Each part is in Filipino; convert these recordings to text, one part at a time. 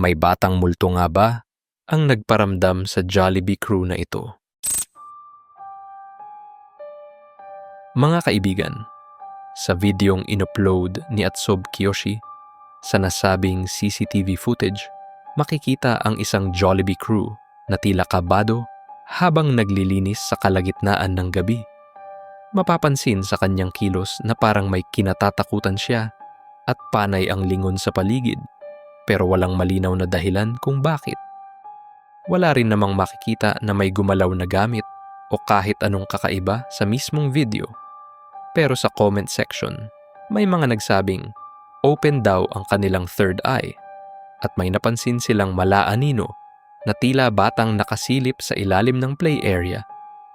May batang multo nga ba ang nagparamdam sa Jollibee crew na ito? Mga kaibigan, sa videong inupload ni Atsob Kiyoshi sa nasabing CCTV footage, makikita ang isang Jollibee crew na tila kabado habang naglilinis sa kalagitnaan ng gabi. Mapapansin sa kanyang kilos na parang may kinatatakutan siya at panay ang lingon sa paligid pero walang malinaw na dahilan kung bakit. Wala rin namang makikita na may gumalaw na gamit o kahit anong kakaiba sa mismong video. Pero sa comment section, may mga nagsabing open daw ang kanilang third eye at may napansin silang malaanino na tila batang nakasilip sa ilalim ng play area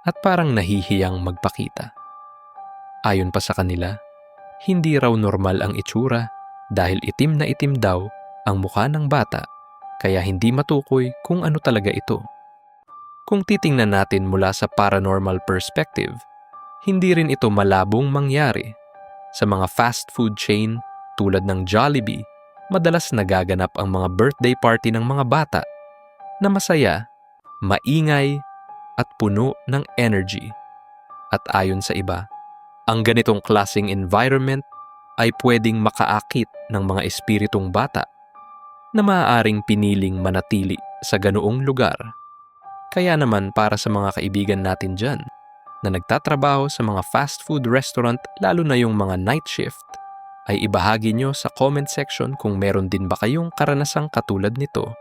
at parang nahihiyang magpakita. Ayon pa sa kanila, hindi raw normal ang itsura dahil itim na itim daw ang mukha ng bata kaya hindi matukoy kung ano talaga ito. Kung titingnan natin mula sa paranormal perspective, hindi rin ito malabong mangyari. Sa mga fast food chain tulad ng Jollibee, madalas nagaganap ang mga birthday party ng mga bata na masaya, maingay, at puno ng energy. At ayon sa iba, ang ganitong klasing environment ay pwedeng makaakit ng mga espiritong bata na maaaring piniling manatili sa ganoong lugar. Kaya naman para sa mga kaibigan natin dyan na nagtatrabaho sa mga fast food restaurant lalo na yung mga night shift, ay ibahagi nyo sa comment section kung meron din ba kayong karanasang katulad nito